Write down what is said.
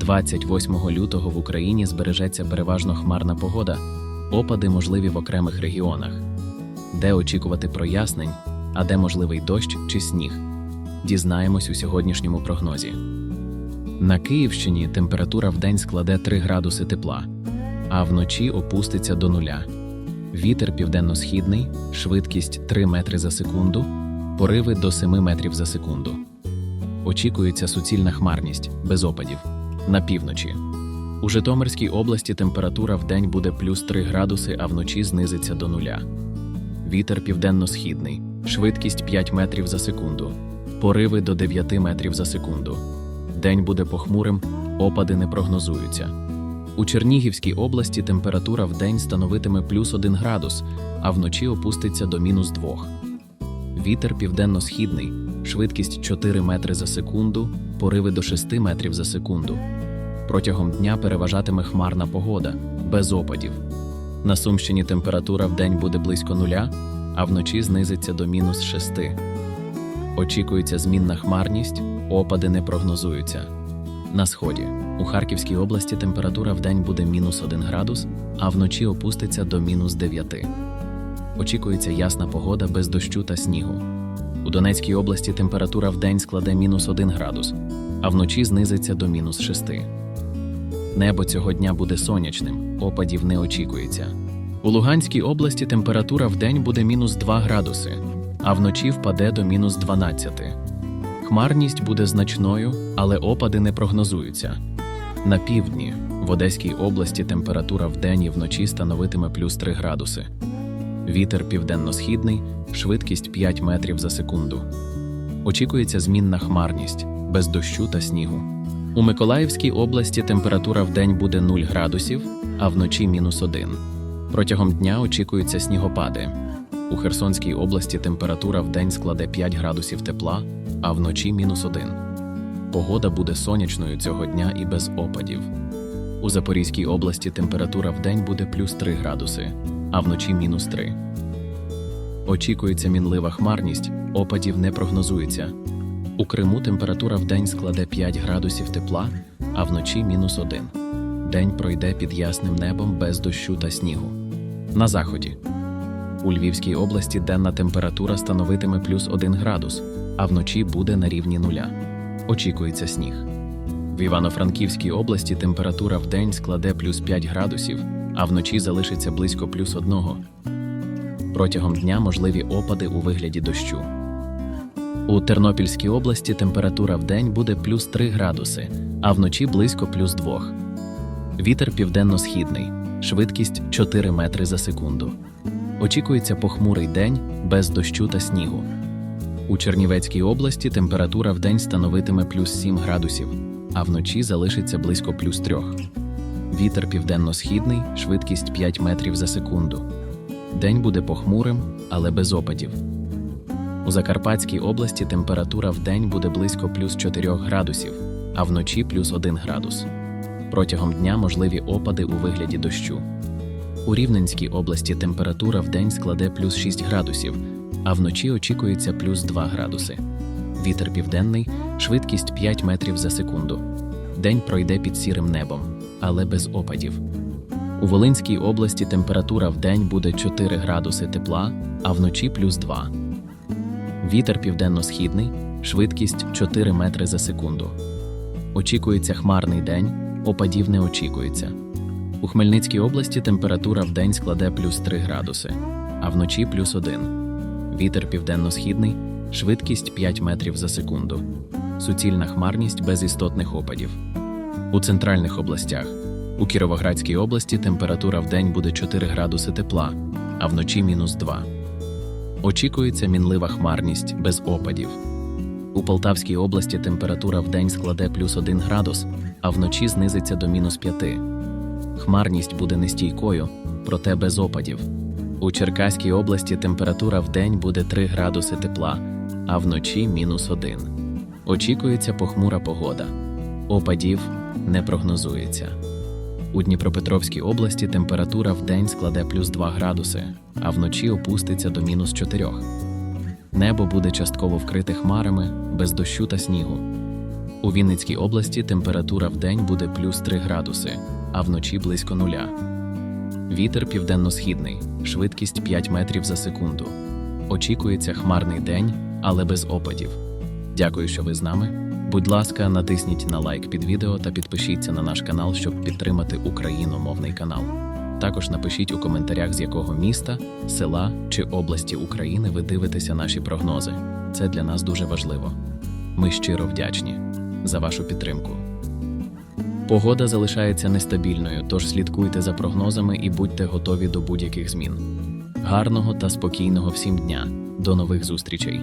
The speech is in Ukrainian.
28 лютого в Україні збережеться переважно хмарна погода, опади можливі в окремих регіонах, де очікувати прояснень, а де можливий дощ чи сніг. Дізнаємось у сьогоднішньому прогнозі. На Київщині температура вдень складе 3 градуси тепла, а вночі опуститься до нуля. Вітер південно-східний, швидкість 3 метри за секунду, пориви до 7 метрів за секунду. Очікується суцільна хмарність без опадів. На півночі. У Житомирській області температура вдень буде плюс 3 градуси, а вночі знизиться до нуля. Вітер південно-східний, швидкість 5 метрів за секунду, пориви до 9 метрів за секунду. День буде похмурим, опади не прогнозуються. У Чернігівській області температура вдень становитиме плюс 1 градус, а вночі опуститься до мінус 2. Вітер південно-східний, швидкість 4 метри за секунду, пориви до 6 метрів за секунду. Протягом дня переважатиме хмарна погода, без опадів. На Сумщині температура вдень буде близько нуля, а вночі знизиться до мінус 6. Очікується змінна хмарність, опади не прогнозуються. На сході у Харківській області температура вдень буде мінус 1 градус, а вночі опуститься до мінус 9. Очікується ясна погода без дощу та снігу. У Донецькій області температура вдень складе мінус 1 градус, а вночі знизиться до мінус 6. Небо цього дня буде сонячним, опадів не очікується. У Луганській області температура вдень буде мінус 2 градуси, а вночі впаде до мінус 12. Хмарність буде значною, але опади не прогнозуються. На півдні в Одеській області температура вдень і вночі становитиме плюс 3 градуси. Вітер південно-східний, швидкість 5 метрів за секунду. Очікується змінна хмарність, без дощу та снігу. У Миколаївській області температура вдень буде 0 градусів, а вночі мінус 1. Протягом дня очікуються снігопади. У Херсонській області температура вдень складе 5 градусів тепла, а вночі мінус 1. Погода буде сонячною цього дня і без опадів. У Запорізькій області температура вдень буде плюс 3 градуси, а вночі мінус 3. Очікується мінлива хмарність, опадів не прогнозується. У Криму температура вдень складе 5 градусів тепла, а вночі мінус 1. День пройде під ясним небом без дощу та снігу. На заході. У Львівській області денна температура становитиме плюс 1 градус, а вночі буде на рівні нуля. Очікується сніг. В Івано-Франківській області температура вдень складе плюс 5 градусів, а вночі залишиться близько плюс 1. Протягом дня можливі опади у вигляді дощу. У Тернопільській області температура вдень буде плюс 3 градуси, а вночі близько плюс 2. Вітер південно-східний, швидкість 4 метри за секунду. Очікується похмурий день без дощу та снігу. У Чернівецькій області температура вдень становитиме плюс 7 градусів, а вночі залишиться близько плюс 3. Вітер південно-східний, швидкість 5 метрів за секунду. День буде похмурим, але без опадів. У Закарпатській області температура вдень буде близько плюс 4 градусів, а вночі плюс 1 градус. Протягом дня можливі опади у вигляді дощу. У Рівненській області температура вдень складе плюс 6 градусів, а вночі очікується плюс 2 градуси. Вітер південний, швидкість 5 метрів за секунду. День пройде під сірим небом, але без опадів. У Волинській області температура вдень буде 4 градуси тепла, а вночі плюс 2. Вітер південно-східний, швидкість 4 метри за секунду. Очікується хмарний день, опадів не очікується. У Хмельницькій області температура вдень складе плюс 3 градуси, а вночі плюс 1. Вітер південно-східний, швидкість 5 метрів за секунду. Суцільна хмарність без істотних опадів. У центральних областях. У Кіровоградській області температура вдень буде 4 градуси тепла, а вночі мінус 2. Очікується мінлива хмарність без опадів. У Полтавській області температура вдень складе плюс 1 градус, а вночі знизиться до мінус 5. Хмарність буде нестійкою, проте без опадів. У Черкаській області температура вдень буде 3 градуси тепла, а вночі мінус 1. Очікується похмура погода. Опадів не прогнозується. У Дніпропетровській області температура вдень складе плюс 2 градуси, а вночі опуститься до мінус 4. Небо буде частково вкрите хмарами без дощу та снігу. У Вінницькій області температура в день буде плюс 3 градуси, а вночі близько нуля. Вітер південно-східний, швидкість 5 метрів за секунду. Очікується хмарний день, але без опадів. Дякую, що ви з нами. Будь ласка, натисніть на лайк під відео та підпишіться на наш канал, щоб підтримати україномовний канал. Також напишіть у коментарях, з якого міста, села чи області України ви дивитеся наші прогнози. Це для нас дуже важливо. Ми щиро вдячні за вашу підтримку. Погода залишається нестабільною, тож слідкуйте за прогнозами і будьте готові до будь-яких змін. Гарного та спокійного всім дня. До нових зустрічей!